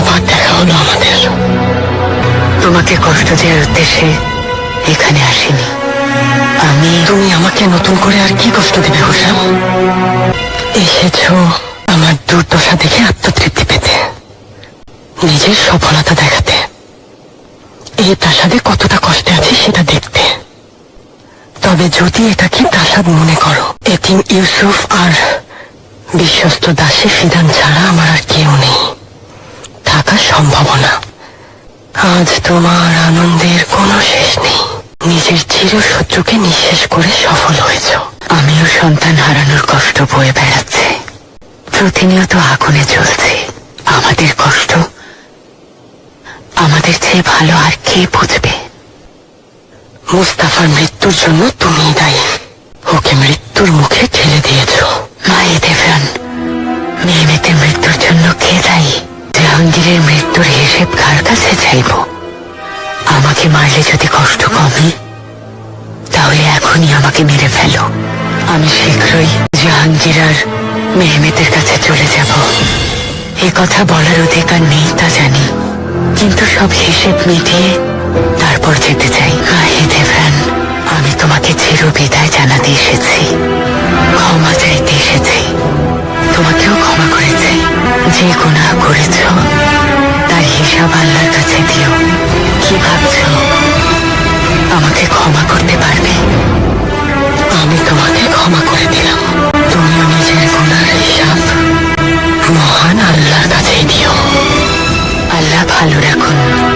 আবার দেখা হলো আমাদের তোমাকে কষ্ট দেওয়ার উদ্দেশ্যে এখানে আসিনি। আমি তুমি আমাকে নতুন করে আর কি কষ্ট দেবে হুসাম এসেছ আমার দুর্দশা দেখে আত্মতৃপ্তি পেতে। নিজের সফলতা দেখাতে। এই প্রাসাদে কতটা কষ্টে আছি সেটা দেখতে। তবে যদি এটাকে প্রাসাদ মনে করো, এতিম ইউসুফ আর বিশ্বস্ত দাসী ফিদান ছাড়া আমার আর কেউ নেই। সম্ভাবনা। আজ তোমার আনন্দের কোনো শেষ নেই। নিজের চির শত্রুকে নিঃশেষ করে সফল হয়েছ। আমিও সন্তান হারানোর কষ্ট বয়ে বেড়াচ্ছে। প্রতিনিয়ত আগুনে জ্বলছে। আমাদের কষ্ট, আমাদের চেয়ে ভালো আর কে বুঝবে? মুস্তাফার মৃত্যুর জন্য তুমি দায়ী। ওকে মৃত্যুর মুখে ঠেলে দিয়েছ। মা মায়ে দেবরান মেয়েমেতের মৃত্যুর জন্য কে দায়ী? জাহাঙ্গীরের মৃত্যুর হিসেব কার কাছে চাইব? আমাকে মারলে যদি কষ্ট কমে, তাহলে এখনই আমাকে মেরে ফেলো। আমি শীঘ্রই জাহাঙ্গীর আর মেহমেতের কাছে চলে যাব। এ কথা বলার অধিকার নেই তা জানি, কিন্তু সব হিসেব মিটিয়ে তারপর যেতে চাই। আমি তোমাকে চির বিদায় জানাতে এসেছি। যে গুণা করেছ, তার হিসাব আল্লাহর কাছে দিও। কি ভাবছ? আমাকে ক্ষমা করতে পারবে? আমি তোমাকে ক্ষমা করে দিলাম। তুমি নিজের গুণার হিসাব মহান আল্লাহর কাছেই দিও। আল্লাহ ভালো রাখুন।